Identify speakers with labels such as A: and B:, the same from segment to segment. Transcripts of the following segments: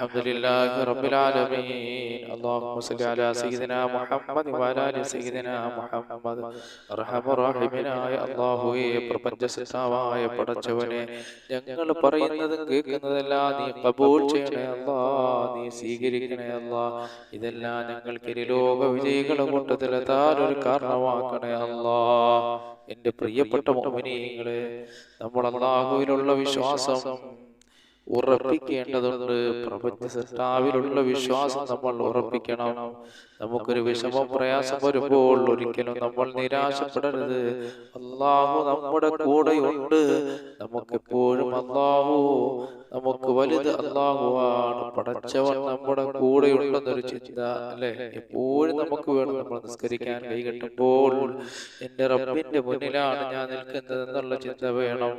A: الحمد لله رب العالمين اللهم صل على سيدنا محمد وعلى ال سيدنا محمد റഹമുറാഹിമിനായ അള്ളാഹുവേ പ്രപഞ്ച സൃഷ്ടാവായ പടച്ചവനെ ഞങ്ങൾ പറയുന്നതും കേൾക്കുന്നതെല്ലാം നീ കബൂൾ ചെയ്യണേ അല്ലാ നീ സ്വീകരിക്കണേ അല്ലാ ഇതെല്ലാം ഞങ്ങൾക്ക് ലോക വിജയികളെ കൂട്ടത്തിലെത്താൻ ഒരു കാരണമാക്കണേ അല്ലാ എൻ്റെ പ്രിയപ്പെട്ട മോമിനിയങ്ങളെ നമ്മൾ അള്ളാഹുവിലുള്ള വിശ്വാസം ഉറപ്പിക്കേണ്ടതുണ്ട്. പ്രപഞ്ച സൃഷ്ടാവിലുള്ള വിശ്വാസം നമ്മൾ ഉറപ്പിക്കണം. നമുക്കൊരു വിഷമം പ്രയാസം വരുമ്പോൾ ഒരിക്കലും നമ്മൾ നിരാശപ്പെടരുത്. അള്ളാഹു നമ്മുടെ കൂടെയുണ്ട്. നമുക്കെപ്പോഴും അള്ളാഹു നമുക്ക് വലുത് അള്ളാഹുവാണ് പടച്ചവൻ നമ്മുടെ കൂടെയുണ്ടെന്നൊരു ചിന്ത അല്ലെ? എപ്പോഴും നമുക്ക് വേണം നമ്മൾ നിസ്കരിക്കാൻ കൈകെട്ടുമ്പോൾ എന്റെ റബ്ബിന്റെ മുന്നിലാണ് ഞാൻ നിൽക്കുന്നത് എന്നുള്ള ചിന്ത വേണം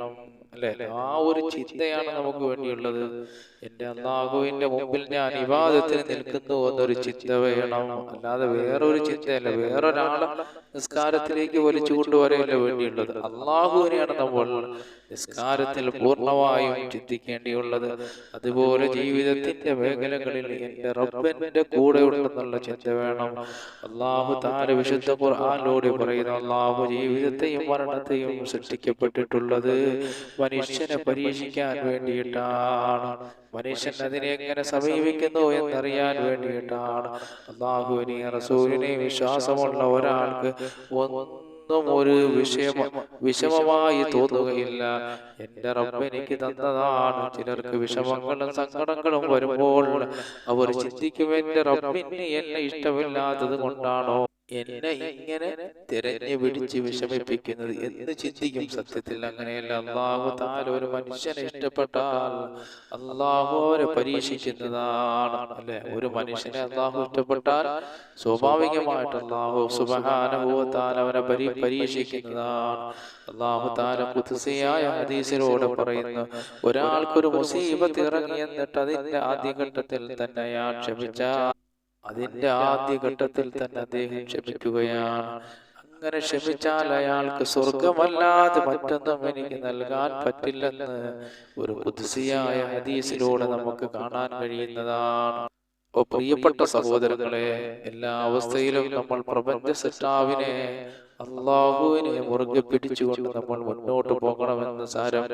A: അല്ലെ? ആ ഒരു ചിന്തയാണ് നമുക്ക് വേണ്ടിയുള്ളത് എന്റെ അള്ളാഹുവിന്റെ മുമ്പിൽ ഞാൻ വിവാദത്തിന് നിൽക്കുന്നു എന്നൊരു ചിന്ത വേണം. അല്ലാതെ വേറൊരു ചിന്തയല്ല. വേറൊരാളെ നിസ്കാരത്തിലേക്ക് വലിച്ചു കൊണ്ടുവരെയല്ല വേണ്ടിയുള്ളത്. അള്ളാഹുവിനെയാണ് നമ്മൾ നിസ്കാരത്തിൽ പൂർണമായും ചിന്തിക്കേണ്ടിയുള്ളത്. അതുപോലെ ജീവിതത്തിന്റെ മേഖലകളിൽ എന്റെ റബ്ബന്റെ കൂടെ ഉണ്ടെന്നുള്ള ചിന്ത വേണം. അള്ളാഹു താര വിശുദ്ധ ഖുർആാനിലൂടെ പറയുന്ന അള്ളാഹു ജീവിതത്തെയും മരണത്തെയും സൃഷ്ടിക്കപ്പെട്ടിട്ടുള്ളത് മനുഷ്യനെ പരീക്ഷിക്കാൻ വേണ്ടിയിട്ടാണ്. മനുഷ്യൻ അതിനെ എങ്ങനെ സമീപിക്കുന്നു എന്നറിയാൻ വേണ്ടിയിട്ടാണ്. അള്ളാഹുവിനെ റസൂലിനെ വിശ്വാസമുള്ള ഒരാൾക്ക് ഒന്നും ഒരു വിഷയമ വിഷമമായി തോന്നുകയില്ല. എന്റെ റബ്ബ് എനിക്ക് തന്നതാണ്. ചിലർക്ക് വിഷമങ്ങളും സങ്കടങ്ങളും വരുമ്പോൾ അവർ ചിന്തിക്കും എന്റെ റബ്ബിന് എന്നെ ഇഷ്ടമില്ലാത്തത് കൊണ്ടാണോ? എന്നെ ഇങ്ങനെ തിരഞ്ഞു പിടിച്ച് വിഷമിപ്പിക്കുന്നത് എന്ന് ചിന്തിക്കും സത്യത്തിൽ. അങ്ങനെയല്ല അള്ളാഹു താൽ ഒരു മനുഷ്യനെ ഇഷ്ടപ്പെട്ടാൽ അള്ളാഹു അവരെ പരീക്ഷിക്കുന്നതാണ് അല്ലെ? ഒരു മനുഷ്യനെ അള്ളാഹു ഇഷ്ടപ്പെട്ടാൽ സ്വാഭാവികമായിട്ട് അള്ളാഹു സുബഹാനുഭവത്താൽ അവരെ പരി പരീക്ഷിക്കുന്നതാണ്. അള്ളാഹു താല കുതിസയായ ഹദീസിലൂടെ പറയുന്നു ഒരാൾക്കൊരു മുസീബത്ത് ഇറങ്ങി എന്നിട്ട് അതിന്റെ ആദ്യഘട്ടത്തിൽ തന്നെ അയാൾ ക്ഷമിച്ച അതിന്റെ ആദ്യഘട്ടത്തിൽ തന്നെ അദ്ദേഹം ക്ഷമിക്കുകയാണ് അങ്ങനെ ക്ഷമിച്ചാൽ അയാൾക്ക് സ്വർഗമല്ലാതെ മറ്റൊന്നും എനിക്ക് നൽകാൻ പറ്റില്ലെന്ന് ഒരു പുതുസിയായ ഹദീസിലൂടെ നമുക്ക് കാണാൻ കഴിയുന്നതാണ്. പ്രിയപ്പെട്ട സഹോദരങ്ങളെ എല്ലാ അവസ്ഥയിലും നമ്മൾ പ്രപഞ്ച സൃഷ്ടാവിനെ അള്ളാഹുവിനെ മുറുകെ പിടിച്ചുകൊണ്ട് നമ്മൾ മുന്നോട്ട് പോകണമെന്ന് സാരം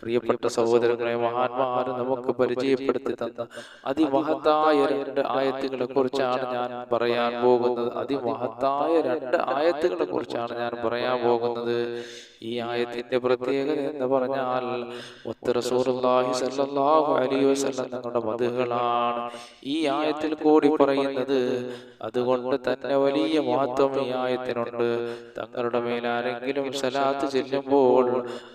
A: പ്രിയപ്പെട്ട സഹോദരങ്ങളെ മഹാന്മാർ നമുക്ക് പരിചയപ്പെടുത്തി തന്ന അതിമഹത്തായ രണ്ട് ആയത്തുകളെ കുറിച്ചാണ് ഞാൻ പറയാൻ പോകുന്നത്. അതിമഹത്തായ രണ്ട് ആയത്തുകളെ കുറിച്ചാണ് ഞാൻ പറയാൻ പോകുന്നത്. ഈ ആയത്തിന്റെ പ്രത്യേകത എന്ന് പറഞ്ഞാൽ തങ്ങളുടെ മതുകളാണ് ഈ ആയത്തിൽ കൂടി പറയുന്നത് അതുകൊണ്ട് തന്നെ വലിയ മഹത്വം ഈ ആയത്തിനുണ്ട്. തങ്ങളുടെ മേൽ ആരെങ്കിലും സലാത്ത് ചെല്ലുമ്പോൾ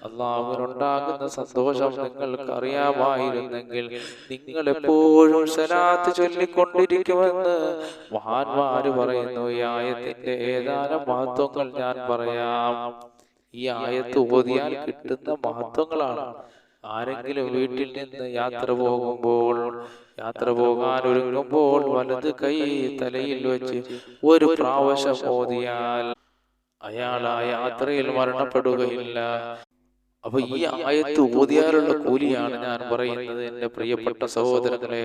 A: അള്ളാഹുവിനുണ്ടാകുന്ന സന്തോഷം നിങ്ങൾക്ക് അറിയാമായിരുന്നെങ്കിൽ നിങ്ങൾ എപ്പോഴും സലാത്ത് ചൊല്ലിക്കൊണ്ടിരിക്കുമെന്ന് മഹാന്മാര് പറയുന്നു. ഈ ആയത്തിന്റെ ഏതാനും മഹത്വങ്ങൾ ഞാൻ പറയാം. ഈ ആയത്ത് ഓതിയാൽ കിട്ടുന്ന മഹത്വങ്ങളാണ്. ആരെങ്കിലും വീട്ടിൽ നിന്ന് യാത്ര പോകുമ്പോൾ യാത്ര പോകാൻ ഒരുങ്ങുമ്പോൾ വലത് കൈ തലയിൽ വെച്ച് ഒരു പ്രാവശ്യം ഓതിയാൽ അയാൾ ആ യാത്രയിൽ മരണപ്പെടുകയില്ല. അപ്പൊ ഈ ആയത്ത് ഓതിയാലുള്ള കൂലിയാണ് ഞാൻ പറയുന്നത് എന്റെ പ്രിയപ്പെട്ട സഹോദരങ്ങളെ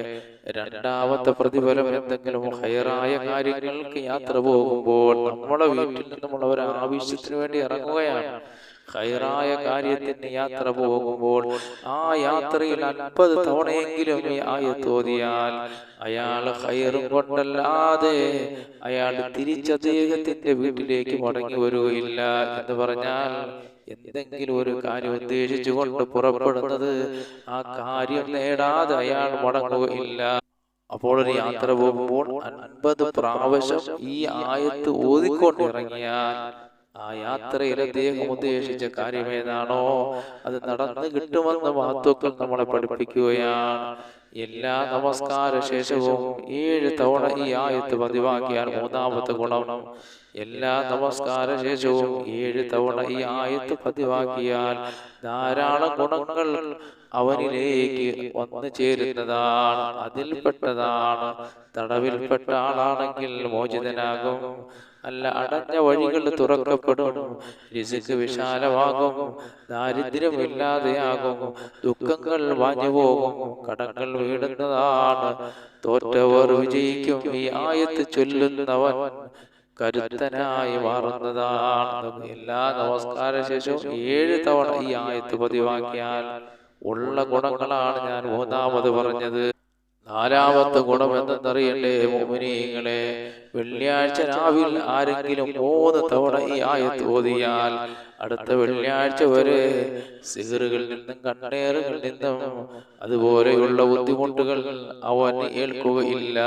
A: രണ്ടാമത്തെ പ്രതിഫലം എന്തെങ്കിലും ഹയറായ കാര്യങ്ങൾക്ക് യാത്ര പോകുമ്പോൾ നമ്മളെ വീട്ടിൽ നിന്നുമുള്ള ഒരു ആവശ്യത്തിന് വേണ്ടി ഇറങ്ങുകയാണ്. ഹൈറായ കാര്യത്തിന് യാത്ര പോകുമ്പോൾ ആ യാത്രയിൽ അൻപത് തവണയെങ്കിലും ഈ ആയത്തോതിയാൽ അയാൾ ഹൈറും കൊണ്ടല്ലാതെ അയാൾ തിരിച്ചദ്ദേഹത്തിന്റെ വീട്ടിലേക്ക് മടങ്ങി വരികയില്ല എന്ന് പറഞ്ഞാൽ എന്തെങ്കിലും ഒരു കാര്യം ഉദ്ദേശിച്ചു കൊണ്ട് പുറപ്പെടുന്നത് ആ കാര്യം നേടാതെ അയാൾ മടങ്ങുകയില്ല. അപ്പോൾ ഒരു യാത്ര പോകുമ്പോൾ അൻപത് പ്രാവശ്യം ഈ ആയത്ത് ഓതിക്കൊണ്ടിറങ്ങിയാൽ ആ യാത്രയിൽ അദ്ദേഹം ഉദ്ദേശിച്ച കാര്യം ഏതാണോ അത് നടന്നു കിട്ടുമെന്ന് മഹത്വക്കൾ നമ്മളെ പഠിപ്പിക്കുകയാണ്. എല്ലാ നമസ്കാര ശേഷവും ഏഴ് തവണ ഈ ആയത്ത് പതിവാക്കിയാൽ മൂന്നാമത്തെ ഗുണം. എല്ലാ നമസ്കാര ശേഷവും ഏഴ് തവണ ഈ ആയത്ത് പതിവാക്കിയാൽ ധാരാളം ഗുണങ്ങൾ അവനിലേക്ക് വന്നു ചേരുന്നതാണ്. അതിൽപ്പെട്ടതാണ്. തടവിൽപ്പെട്ട ആളാണെങ്കിൽ മോചിതനാകും. അല്ല അടഞ്ഞ വഴികൾ തുറക്കപ്പെടും. രിസുക്ക് വിശാലമാകും. ദാരിദ്ര്യമില്ലാതെയാകും. ദുഃഖങ്ങൾ വാഞ്ഞുപോകും കടങ്ങൾ വീടുന്നതാണ്. തോറ്റവർ വിജയിക്കും. ഈ ആയത്ത് ചൊല്ലുന്നവൻ കരുത്തനായി മാറുന്നതാണ്. എല്ലാ നമസ്കാര ശേഷവും ഏഴ് തവണ ഈ ആയത്ത് പതിവാക്കിയാൽ ഉള്ള ഗുണങ്ങളാണ് ഞാൻ മൂന്നാമത് പറഞ്ഞത്. നാലാമത്തെ ഗുണം എന്തെന്നറിയണ്ടേ മോമിനിയങ്ങളെ വെള്ളിയാഴ്ച രാവിലെ ആരെങ്കിലും മൂന്ന് തവണ ഈ ആയത്ത് ഓതിയാൽ അടുത്ത വെള്ളിയാഴ്ച വരെ സിഹറുകളിൽ നിന്നും കണ്ണേറുകളിൽ നിന്നും അതുപോലെയുള്ള ബുദ്ധിമുട്ടുകൾ അവൻ ഏൽക്കുകയില്ല.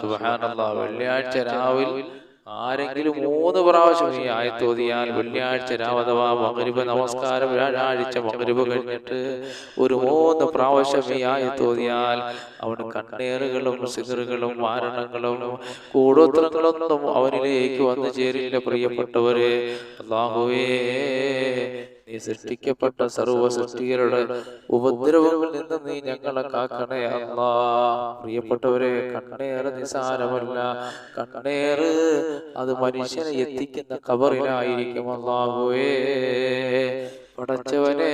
A: സുഹാനല്ല വെള്ളിയാഴ്ച രാവിലെ ആരെങ്കിലും മൂന്ന് പ്രാവശ്യം ഈ ആയത്തോതിയാൽ വെള്ളിയാഴ്ച രാവതവാ മകരിബ് നമസ്കാരം വ്യാഴാഴ്ച മകരിബ് കഴിഞ്ഞിട്ട് ഒരു മൂന്ന് പ്രാവശ്യം ഈ ആയത്തോതിയാൽ അവന് കണ്ണേറുകളും സിഗറുകളും മാരണങ്ങളും കൂടോത്രങ്ങളൊന്നും അവനിലേക്ക് വന്നു ചേരില്ല പ്രിയപ്പെട്ടവരെ. അള്ളാഹുവേ നീ സൃഷ്ടിക്കപ്പെട്ട സർവ സൃഷ്ടികളുടെ ഉപദ്രവങ്ങളിൽ നിന്ന് നീ ഞങ്ങളെ കാക്കണേ പ്രിയപ്പെട്ടവരെ കണ്ണേറ് നിസാരമല്ല. കണ്ണേറ് അത് മനുഷ്യനെ എത്തിക്കുന്ന കബറിലായിരിക്കും അല്ലാഹുവേ. പടച്ചവനെ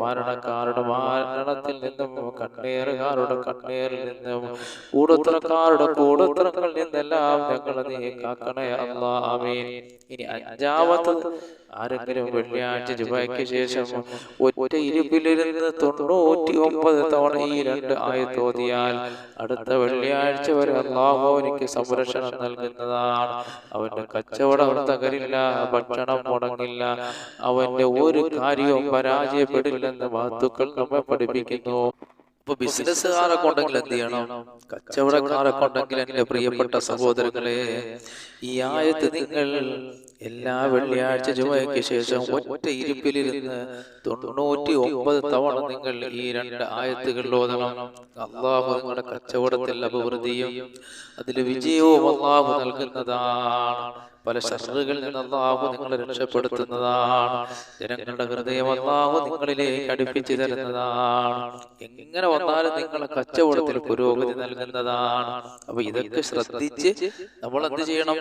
A: മരണക്കാരുടെ മരണത്തിൽ നിന്നും കണ്ണേറുകാരുടെ കണ്ണേറിൽ നിന്നും കൂടുത്തരക്കാരുടെ കൂടുത്തരങ്ങളിൽ നിന്നെല്ലാം ഞങ്ങളെ നീ കാക്കണേ ആമീൻ. ഇനി അഞ്ചാമത്തത് ആരെങ്കിലും വെള്ളിയാഴ്ച ജുബയ്ക്ക് ശേഷം ഒറ്റ ഇരുപ്പിലിരുന്ന് തൊണ്ണൂറ്റി ഒമ്പത് തവണ ഈ രണ്ട് ആയത്തോതിയാൽ അടുത്ത വെള്ളിയാഴ്ച വരെ അള്ളാഹു എനിക്ക് സംരക്ഷണം നൽകുന്നതാണ്. അവന്റെ കച്ചവടം തകരില്ല ഭക്ഷണം മുടങ്ങില്ല. അവന്റെ ഒരു കാര്യവും പരാജയപ്പെടില്ലെന്ന് മഹത്തുക്കൾ നമ്മെ പഠിപ്പിക്കുന്നു. ഇപ്പൊ ബിസിനസ്സുകാരൊക്കെ ഉണ്ടെങ്കിൽ എന്ത് ചെയ്യണം? കച്ചവടക്കാരൊക്കെ ഉണ്ടെങ്കിൽ എന്റെ പ്രിയപ്പെട്ട സഹോദരങ്ങളെ ഈ ആയത്ത് നിങ്ങൾ എല്ലാ വെള്ളിയാഴ്ച ചുമയ്ക്ക് ശേഷം ഒറ്റ ഇരിപ്പിലിരുന്ന് തൊണ്ണൂറ്റി ഒമ്പത് തവണ നിങ്ങൾ ഈ രണ്ട് ആയത്തുകൾ ഓതണം. അള്ളാഹു നിങ്ങളുടെ കച്ചവടത്തിൽ അഭിവൃദ്ധിയും അതിൽ വിജയവും അള്ളാഹു നൽകുന്നതാണ്. പല ശത്രുകളിൽ നിന്ന് അള്ളാഹു നിങ്ങളെ രക്ഷപ്പെടുത്തുന്നതാണ്. ജനങ്ങളുടെ ഹൃദയം അള്ളാഹു നിങ്ങളിലേക്ക് അടുപ്പിച്ചു തരുന്നതാണ്. എങ്ങനെ വന്നാലും നിങ്ങളെ കച്ചവടത്തിൽ പുരോഗതി നൽകുന്നതാണ്. അപ്പൊ ഇതൊക്കെ ശ്രദ്ധിച്ച് നമ്മൾ എന്ത് ചെയ്യണം?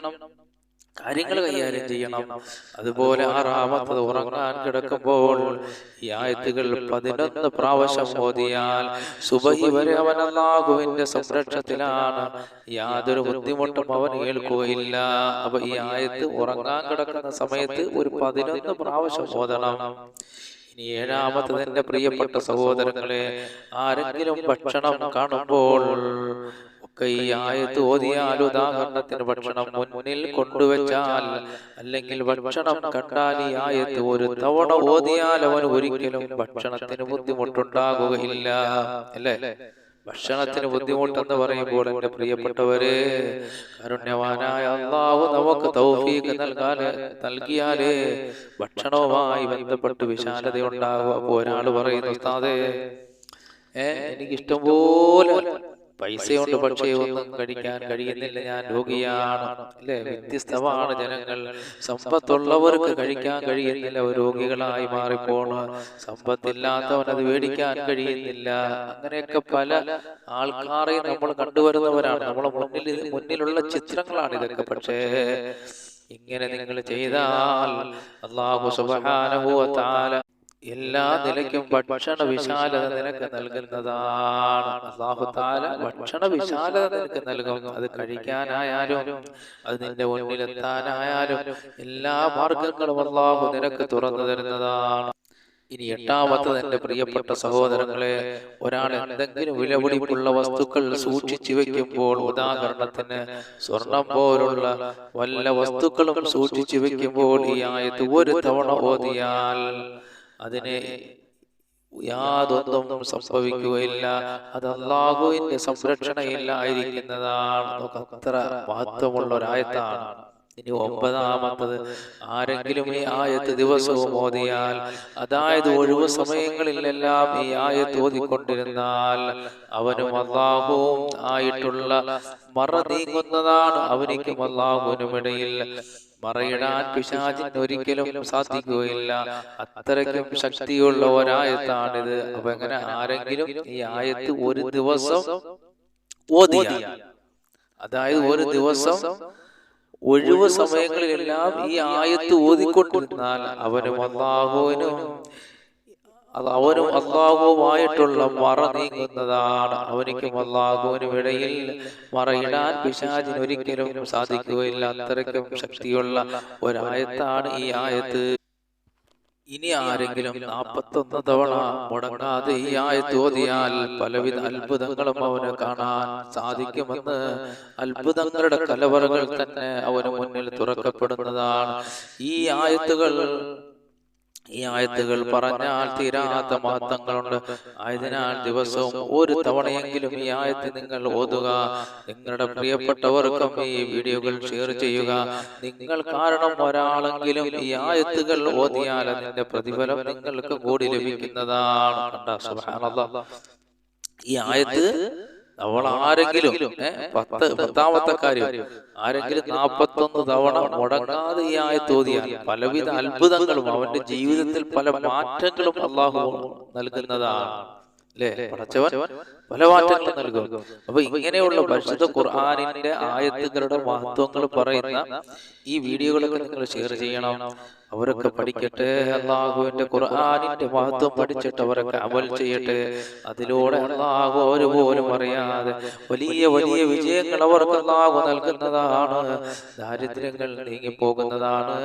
A: കാര്യങ്ങൾ കൈകാര്യം ചെയ്യണം. അതുപോലെ ആറാമത്തത് ഉറങ്ങാൻ കിടക്കുമ്പോൾ ഈ ആയത്തുകൾ പതിനൊന്ന് പ്രാവശ്യം ഓതിയാൽ സുബഹി വരെ അവൻ അള്ളാഹുവിന്റെ സംരക്ഷണത്തിലാണ് യാതൊരു ബുദ്ധിമുട്ടും അവൻ കേൾക്കുകയില്ല അപ്പൊ ഈ ആയത്ത് ഉറങ്ങാൻ കിടക്കുന്ന സമയത്ത് ഒരു പതിനൊന്ന് പ്രാവശ്യം ഓതണം. ഇനി ഏഴാമത്തത് എന്റെ പ്രിയപ്പെട്ട സഹോദരങ്ങളെ ആരെങ്കിലും ഭക്ഷണം കാണുമ്പോൾ ഒക്കെ ആയത്ത് ഓതിയാൽ ഉദാഹരണത്തിന് ഭക്ഷണം മുന്നിൽ കൊണ്ടുവച്ചാൽ അല്ലെങ്കിൽ ഭക്ഷണം കണ്ടാൽ ഈ ആയത്ത് ഒരു തവണ ഓതിയാൽ അവൻ ഒരിക്കലും ഭക്ഷണത്തിന് ബുദ്ധിമുട്ടുണ്ടാകുകയില്ല. അല്ലേ? ഭക്ഷണത്തിന് ബുദ്ധിമുട്ടെന്ന് പറയുമ്പോൾ എന്റെ പ്രിയപ്പെട്ടവരെ കരുണ്യവാനായ അള്ളാഹു നമുക്ക് തൗഫീഖ് നൽകാൻ നൽകിയാലേ ഭക്ഷണവുമായി ബന്ധപ്പെട്ട് വിശാലത ഉണ്ടാകും അപ്പോൾ ഒരാൾ പറയുന്നു ഉസ്താദേ ഏ എനിക്കിഷ്ടം ഇഷ്ടംപോലെ പൈസയുണ്ട് പക്ഷേ ഒന്നും കഴിക്കാൻ കഴിയുന്നില്ല. ഞാൻ രോഗിയാണ്. അല്ലെ? വ്യത്യസ്തമാണ് ജനങ്ങൾ. സമ്പത്തുള്ളവർക്ക് കഴിക്കാൻ കഴിയുന്നില്ല. രോഗികളായി മാറിപ്പോണ്. സമ്പത്തില്ലാത്തവൻ അത് മേടിക്കാൻ കഴിയുന്നില്ല. അങ്ങനെയൊക്കെ പല ആൾക്കാരെയും നമ്മൾ കണ്ടുവരുന്നവരാണ്. നമ്മളെ മുന്നിൽ മുന്നിലുള്ള ചിത്രങ്ങളാണ് ഇതൊക്കെ. പക്ഷേ ഇങ്ങനെ നിങ്ങൾ ചെയ്താൽ അള്ളാഹു സുബാനുഭവ താല എല്ലാ നിലയ്ക്കും ഭക്ഷണ വിശാലത നിനക്ക് നൽകുന്നതാണ്. അള്ളാഹുത്താല ഭക്ഷണ വിശാലത നിനക്ക് നൽകും. അത് കഴിക്കാനായാലും അത് നിന്റെ മുന്നിലെത്താനായാലും എല്ലാ മാർഗങ്ങളും അള്ളാഹു നിനക്ക് തുറന്നു തരുന്നതാണ്. ഇനി എട്ടാമത്തത് എന്റെ പ്രിയപ്പെട്ട സഹോദരങ്ങളെ ഒരാൾ എന്തെങ്കിലും വിലപിടിപ്പുള്ള വസ്തുക്കൾ സൂക്ഷിച്ചു വെക്കുമ്പോൾ ഉദാഹരണത്തിന് സ്വർണം പോലുള്ള വല്ല വസ്തുക്കളും സൂക്ഷിച്ചു വെക്കുമ്പോൾ ഈ ആയത്ത് ഒരു തവണ ഓതിയാൽ അതിനെ യാതൊന്നും സംഭവിക്കുകയില്ല. അത് അള്ളാഹുവിന്റെ സംരക്ഷണയില്ലായിരിക്കുന്നതാണ് അത്ര മഹത്വമുള്ള ഒരായത്താണ് ഇനി ഒമ്പതാമത്തത് ആരെങ്കിലും ഈ ആയത്ത് ദിവസവും ഓതിയാൽ അതായത് ഒഴിവ് സമയങ്ങളിലെല്ലാം ഈ ആയത്ത് ഓതിക്കൊണ്ടിരുന്നാൽ അവനും അള്ളാഹുവും ആയിട്ടുള്ള മറ നീങ്ങുന്നതാണ് അവനിക്കും അള്ളാഹുവിനും ഇടയിൽ മറയിടാൻ പിശാചിന് ഒരിക്കലും സാധിക്കുകയില്ല. അത്രയ്ക്കും ശക്തിയുള്ള ഒരായത്താണിത് അപ്പൊ എങ്ങനെ ആരെങ്കിലും ഈ ആയത്ത് ഒരു ദിവസം ഓതിയാൽ. അതായത് ഒരു ദിവസം ഒഴിവ് സമയങ്ങളിലെല്ലാം ഈ ആയത്ത് ഓതിക്കൊണ്ടിരുന്നാൽ അവനും അള്ളാഹുവിനും അത് അവനും അള്ളാഹുവുമായിട്ടുള്ള മറ നീങ്ങുന്നതാണ്. അവനിക്കും അള്ളാഹുവിനും ഇടയിൽ മറയിടാൻ പിശാചിന് ഒരിക്കലും സാധിക്കുകയില്ല. അത്രയ്ക്കും ശക്തിയുള്ള ഒരായത്താണ് ഈ ആയത്ത്. ഇനി ആരെങ്കിലും നാപ്പത്തൊന്ന് തവണ മുടങ്ങാതെ ഈ ആയത്ത് ഓതിയാൽ പലവിധ അത്ഭുതങ്ങളും അവന് കാണാൻ സാധിക്കുമെന്ന് അത്ഭുതങ്ങളുടെ കലവറകൾ തന്നെ അവന് മുന്നിൽ തുറക്കപ്പെടുന്നതാണ്. ഈ ആയത്തുകൾ ഈ ആയത്തുകൾ പറഞ്ഞാൽ തീരാത്ത മഹത്വങ്ങളുണ്ട്. ആയതിനാൽ ദിവസവും ഒരു തവണയെങ്കിലും ഈ ആയത്ത് നിങ്ങൾ ഓതുക. നിങ്ങളുടെ പ്രിയപ്പെട്ടവർക്കും ഈ വീഡിയോകൾ ഷെയർ ചെയ്യുക. നിങ്ങൾ കാരണം ഒരാളെങ്കിലും ഈ ആയത്തുകൾ ഓതിയാൽ അതിന്റെ പ്രതിഫലം നിങ്ങൾക്ക് കൂടി ലഭിക്കുന്നതാണ്. ഈ ആയത്ത് അവൾ ആരെങ്കിലും പത്ത് പത്താമത്തെ കാര്യം ആരെങ്കിലും നാപ്പത്തൊന്ന് തവണ മുടങ്ങാതെ ഈ ആയത്ത് ഓതിയാൽ പലവിധ അത്ഭുതങ്ങളും അവന്റെ ജീവിതത്തിൽ പല മാറ്റങ്ങളും അള്ളാഹു നൽകുന്നതാണ്. അല്ലേ? പടച്ചവൻ പല മാറ്റങ്ങളും നൽകും. അപ്പൊ ഇങ്ങനെയുള്ള പരിശുദ്ധ ഖുർആാനിന്റെ ആയത്തുകളുടെ മഹത്വങ്ങൾ പറയുന്ന ഈ വീഡിയോകളൊക്കെ നിങ്ങൾ ഷെയർ ചെയ്യണം. അവരൊക്കെ പഠിക്കട്ടെ അള്ളാഹുവിന്റെ ഖുർആാനിന്റെ മഹത്വം പഠിച്ചിട്ട് അവരൊക്കെ അമൽ ചെയ്യട്ടെ. അതിലൂടെ അള്ളാഹു ഒരു പോലും അറിയാതെ വലിയ വലിയ വിജയങ്ങൾ അവർക്ക് അള്ളാഹു നൽകുന്നതാണ്. ദാരിദ്ര്യങ്ങൾ നീങ്ങിപ്പോകുന്നതാണ്.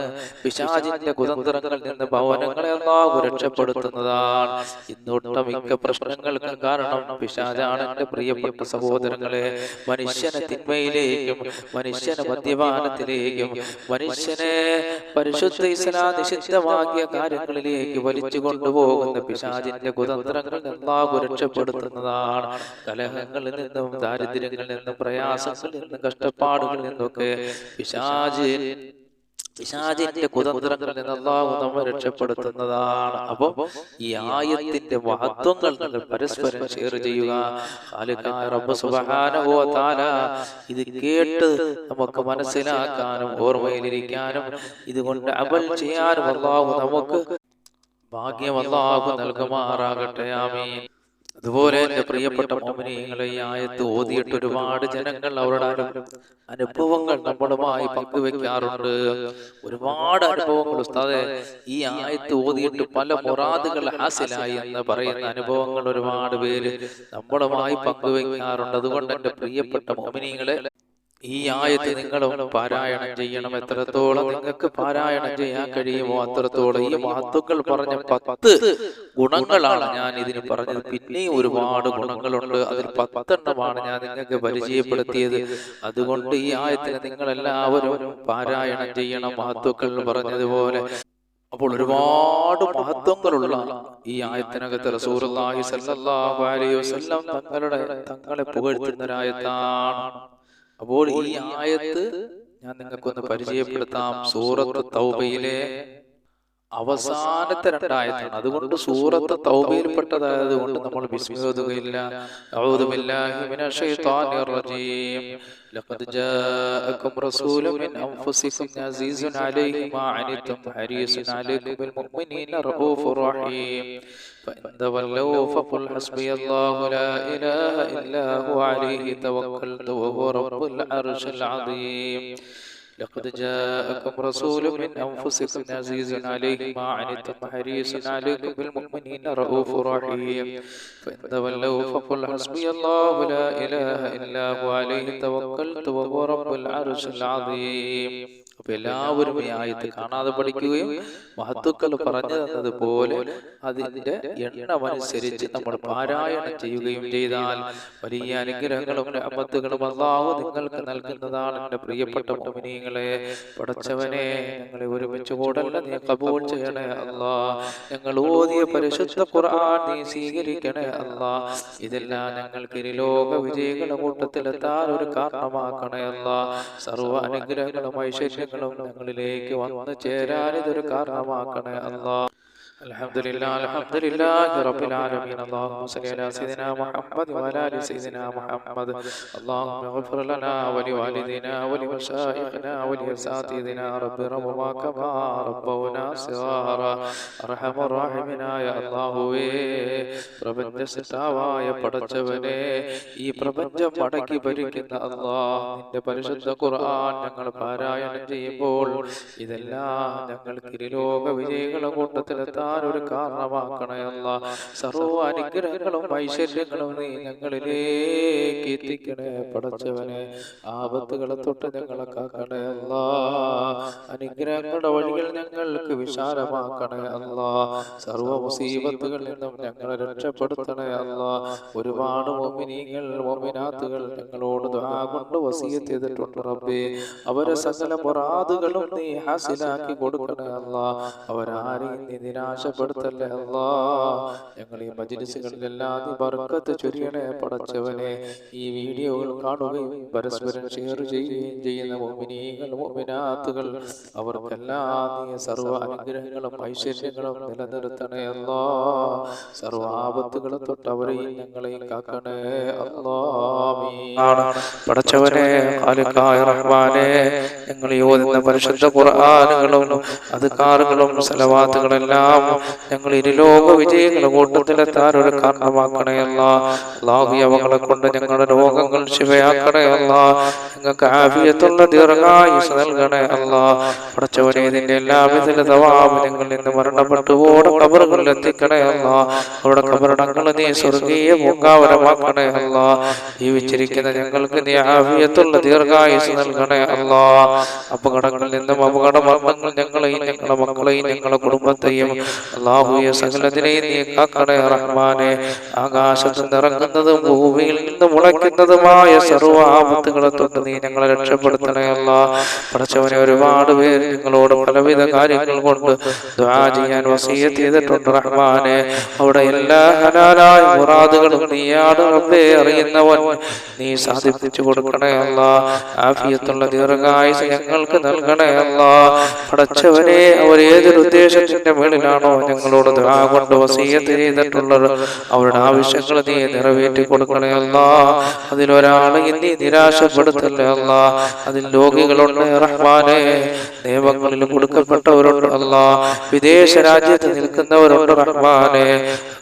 A: പിശാചിന്റെ കുതന്ത്രങ്ങളിൽ നിന്ന് ഭവനങ്ങളെ അള്ളാഹു രക്ഷപ്പെടുത്തുന്നതാണ്. ഇന്നൊട്ടമിക്ക പ്രശ്നങ്ങൾക്കും കാരണം പിശാചാണ് എന്റെ പ്രിയപ്പെട്ട സഹോദരങ്ങളെ. മനുഷ്യനെ തിന്മയിലേക്കും മനുഷ്യനെ മദ്യപാനത്തിലേക്കും മനുഷ്യനെ പരിശുദ്ധ നിഷിദ്ധമാക്കിയ കാര്യങ്ങളിലേക്ക് വലിച്ചു കൊണ്ടുപോകുന്ന പിശാചിന്റെ കുതന്ത്രങ്ങൾ അള്ളാഹു രക്ഷപ്പെടുത്തുന്നതാണ്. കലഹങ്ങളിൽ നിന്നും ദാരിദ്ര്യങ്ങളിൽ നിന്നും പ്രയാസങ്ങളിൽ നിന്നും കഷ്ടപ്പാടുകളിൽ നിന്നൊക്കെ പിശാച് പിശാചിന്റെ കുതന്ത്രങ്ങളിൽ നിന്ന് അള്ളാഹു നമ്മെ രക്ഷപ്പെടുത്തുന്നതാണ്. അപ്പൊ ഈ ആയത്തിന്റെ മഹത്വങ്ങൾ നിങ്ങൾ പരസ്പരം ഷെയർ ചെയ്യുക. ഇത് കേട്ട് നമുക്ക് മനസ്സിലാക്കാനും ഓർമ്മയിലിരിക്കാനും ഇതുകൊണ്ട് അമൽ ചെയ്യാനും അള്ളാഹു നമുക്ക് ഭാഗ്യം അള്ളാഹു നൽകുമാറാകട്ടെ. ആമീൻ. അതുപോലെ എന്റെ പ്രിയപ്പെട്ട മോമിനിയങ്ങളെ ഈ ആയത്ത് ഓതിയിട്ട് ഒരുപാട് ജനങ്ങൾ അവരുടെ അനുഭവങ്ങൾ നമ്മളുമായി പങ്കുവെക്കാറുണ്ട്. ഒരുപാട് അനുഭവങ്ങൾ ഉസ്താദെ ഈ ആയത്ത് ഓതിയിട്ട് പല മുറാദുകൾ ഹാസിലായി എന്ന് പറയുന്ന അനുഭവങ്ങൾ ഒരുപാട് പേര് നമ്മളുമായി പങ്കുവെക്കാറുണ്ട്. അതുകൊണ്ട് എന്റെ പ്രിയപ്പെട്ട മോമിനിയങ്ങളെ ഈ ആയത്ത് നിങ്ങളും പാരായണം ചെയ്യണം. എത്രത്തോളം നിങ്ങൾക്ക് പാരായണം ചെയ്യാൻ കഴിയുമോ അത്രത്തോളം ഈ മഹത്വങ്ങൾ പറഞ്ഞ പത്ത് ഗുണങ്ങളാണ് ഞാൻ ഇതിന് പറഞ്ഞത്. പിന്നെയും ഒരുപാട് ഗുണങ്ങളുണ്ട്. അതിൽ പത്തെണ്ണമാണ് ഞാൻ നിങ്ങൾക്ക് പരിചയപ്പെടുത്തിയത്. അതുകൊണ്ട് ഈ ആയത്തിന് നിങ്ങൾ എല്ലാവരും പാരായണം ചെയ്യണം മഹത്വക്കൾ പറഞ്ഞതുപോലെ. അപ്പോൾ ഒരുപാട് മഹത്വങ്ങളുള്ള ഈ ആയത്തിനകത്ത് സ്വല്ലല്ലാഹു അലൈഹി തങ്ങളുടെ തങ്ങളെ പുകഴ്ത്തുന്ന ഒരായത്താണ് അപ്പോൾ ഈ ആയത്ത് ഞാൻ നിങ്ങൾക്കൊന്ന് പരിചയപ്പെടുത്താം. സൂറത്ത് തൗബയിലെ അവസാനത്തെ രണ്ടായത്താണ് അതുകൊണ്ട് സൂറത്ത് തൗബയിൽപ്പെട്ടതായത് കൊണ്ട് നമ്മൾ വിസ്മയോതുകയില്ല أعوذ بالله من الشيطان الرجيم لقد جاءكم رسول من أنفسكم عزيز عليه ما عنتم حريص عليكم بالمؤمنين رؤوف رحيم فإن تولوا فقل حسبي الله لا إله إلا هو عليه توكلت وهو رب العرش العظيم لقد جاءكم رسول من أنفسكم عزيز عليه ما عنتم حريص عليكم بالمؤمنين رؤوف رحيم. فإن تولوا فقل حسبي الله لا إله إلا هو عليه توكلت وهو رب العرش العظيم. അപ്പൊ എല്ലാവരും ഈ ആയത്ത് കാണാതെ പഠിക്കുകയും മഹത്തുക്കൾ പറഞ്ഞു തന്നതുപോലെ അതിന്റെ എണ്ണമനുസരിച്ച് നമ്മൾ പാരായണം ചെയ്യുകയും ചെയ്താൽ വലിയ അനുഗ്രഹങ്ങളും അമ്പത്തുകളും അള്ളാഹു നിങ്ങൾക്ക് നൽകുന്നതാണ്. എന്റെ പ്രിയപ്പെട്ട മോമിനിയങ്ങളെ പടച്ചവനെ ഞങ്ങളെ ഒരുമിച്ച് കൂടല്ല നീ കബൂൾ ചെയ്യണേ അല്ലാ. ഞങ്ങൾ ഓതിയ പരിശുദ്ധ ഖുർആൻ നീ സ്വീകരിക്കണേ അല്ലാ. ഇതെല്ലാം ഞങ്ങൾക്ക് ലോക വിജയികളുടെ കൂട്ടത്തിലെത്താൻ ഒരു കാരണമാക്കണേ അല്ലാ. സർവ അനുഗ്രഹങ്ങളും ഐശ്വര്യങ്ങളും ഞങ്ങളിലേക്ക് വന്നു ചേരാൻ ഇതൊരു കാരണമാക്കണേ അല്ലാ. الحمد لله الحمد لله رب العالمين اللهم صل على سيدنا محمد وعلى ال سيدنا محمد اللهم اغفر لنا ولوالدينا ولمشايخنا ولاساتذتنا رب ربما كما ربونا صغارا ارحم الراحمين يا അള്ളാഹുവേ പ്രപഞ്ച സൃഷ്ടാവായ പടച്ചവനെ ഈ പ്രപഞ്ചം മടക്കി ഭരിക്കുന്ന അള്ളാഹ് നിന്റെ പരിശുദ്ധ ഖുർആൻ ഞങ്ങൾ പാരായണം ചെയ്യുമ്പോൾ ഇതെല്ലാം ഞങ്ങൾക്ക് ഇരുലോക വിജയികളെ കൂട്ടത്തിലെത്താൻ ഒരു കാരണമാക്കണയല്ല. സർവ അനുഗ്രഹങ്ങളും ഐശ്വര്യങ്ങളും നീ ഞങ്ങളിലേക്ക് എത്തിക്കണേ പടച്ചവനെ. ആപത്തുകളെ തൊട്ട് ഞങ്ങളെ കാക്കണേ അല്ല അനുഗ്രഹങ്ങളുടെ വഴികൾ ഞങ്ങൾക്ക് വിശാലമാക്കണേ അല്ല സർവ മുസീബത്തുകളിൽ നിന്നും ഞങ്ങളെ രക്ഷപ്പെടുത്തണേ അല്ല ഒരുപാട് മൊമിനീങ്ങൾ മൊമിനാത്തുകൾ ഞങ്ങളോട് കൊണ്ട് വസീയത്ത് ചെയ്തിട്ടുണ്ട് റബ്ബേ. അവരെ സകല പൊറാതുകളും നീ ഹാസിലാക്കി കൊടുക്കണേ അല്ല അവരാരെയും നീ നിരാശ നിരാശപ്പെടുത്തല്ലേ അല്ലാ ഞങ്ങൾ ഈ മജിലിസുകളിലെല്ലാം നീ ബർക്കത്ത് ചൊരിയണേ പടച്ചവനെ. ഈ വീഡിയോകൾ കാണുകയും പരസ്പരം ഷെയർ ചെയ്യുകയും ചെയ്യുന്ന മോമിനീകൾ മോമിനാത്തുകൾ അവർക്കെല്ലാം നീ സർവ അനുഗ്രഹങ്ങളും ഐശ്വര്യങ്ങളും നിലനിർത്തണേ. അല്ലാ സർവ ആപത്തുകളെ തൊട്ട് അവരെയും ഞങ്ങളെയും കാക്കണേ. അല്ലാ പടച്ചവനെ റഹ്മാനെ ഞങ്ങൾ യോജന പരിശുദ്ധ ഖുർആാനുകളും അധികാറുകളും സലവാത്തുകളെല്ലാം ഞങ്ങൾ ഇരുലോക വിജയങ്ങളുടെ കൂട്ടത്തിലെത്താൻ ഒരു കാരണമാക്കണയല്ല അള്ളാഹു അവങ്ങളെ കൊണ്ട് ഞങ്ങളുടെ രോഗങ്ങൾ ശിവയാക്കണയല്ല ഞങ്ങൾക്ക് ആഫിയത്തുള്ള ദീർഘായുസ് നൽകണയല്ല പഠിച്ചവരെ ഇതിന്റെ ഇതിന്റെ എല്ലാവിധ ഞങ്ങൾ ഇന്ന് മരണപ്പെട്ടു ഓടെ കബറുകളിൽ എത്തിക്കണയല്ല അവിടെ കബറടങ്ങൾ നീ സ്വർഗീയ പൂങ്കാവരമാക്കണയല്ല ജീവിച്ചിരിക്കുന്ന ഞങ്ങൾക്ക് നീ ആഫിയത്തുള്ള ദീർഘായുസ് നൽകണയല്ല അപകടങ്ങളിൽ നിന്നും അപകട മരണങ്ങൾ ഞങ്ങളെയും ഞങ്ങളുടെ മക്കളെയും ഞങ്ങളുടെ കുടുംബത്തെയും അള്ളാഹുയെ സകലത്തിനെയും നീ കാക്കണേ റഹ്മാനെ. ആകാശത്ത് നിറങ്ങുന്നതും ഭൂമിയിൽ നിന്ന് മുളയ്ക്കുന്നതുമായ സർവ ആപത്തുകളെ തൊട്ട് നീ ഞങ്ങളെ രക്ഷപ്പെടുത്തണേ അല്ല. പഠിച്ചവനെ ഒരുപാട് പേര് നിങ്ങളോട് പലവിധ കാര്യങ്ങൾ കൊണ്ട് ചെയ്യാൻ വസീയത്ത് ചെയ്തിട്ടുണ്ട് റഹ്മാനെ. അവിടെ എല്ലാ ഹലാലായ മുറാദുകളും നീയാണ് റബ്ബേ അറിയുന്നവൻ. നീ സാധിപ്പിച്ചു കൊടുക്കണേ അല്ല. ആഫിയത്തുള്ള ദീർഘായുസ് ഞങ്ങൾക്ക് നൽകണേ അല്ല. പടച്ചവനെ അവർ ഏതൊരു ഉദ്ദേശത്തിന്റെ മേളിലാണോ ഞങ്ങളോട് ദുആ വസീയത്ത് ചെയ്തിട്ടുള്ളത്. അവരുടെ ആവശ്യങ്ങൾ നീ നിറവേറ്റി കൊടുക്കണേ അതിലൊരാളെ നീ നിരാശപ്പെടുത്തല്ലേ അതിൽ രോഗികളുണ്ട് റഹ്മാനെ. നിയമങ്ങളിൽ കൊടുക്കപ്പെട്ടവരുണ്ട് അല്ല. വിദേശ രാജ്യത്ത് നിൽക്കുന്നവരുണ്ട് റഹ്മാനെ.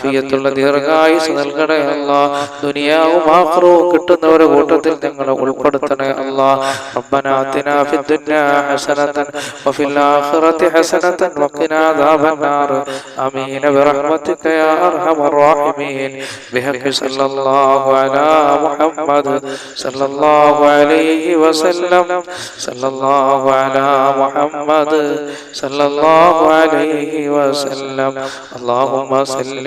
A: ആഫിയത്തുള്ള ദീർഘായുസ് നൽകണേ അല്ല ദുനിയാവും ആഹ്റവും കിട്ടുന്നവരുടെ കൂട്ടത്തിൽ ഞങ്ങളെ ഉൾപ്പെടുത്തണേ അല്ല ربنا آتنا في الدنيا حسنة وفي الآخرة حسنة وقنا عذاب النار آمين برحمتك يا أرحم الراحمين بحق صلى الله على محمد صلى الله عليه وسلم صلى الله على محمد صلى الله عليه وسلم اللهم صل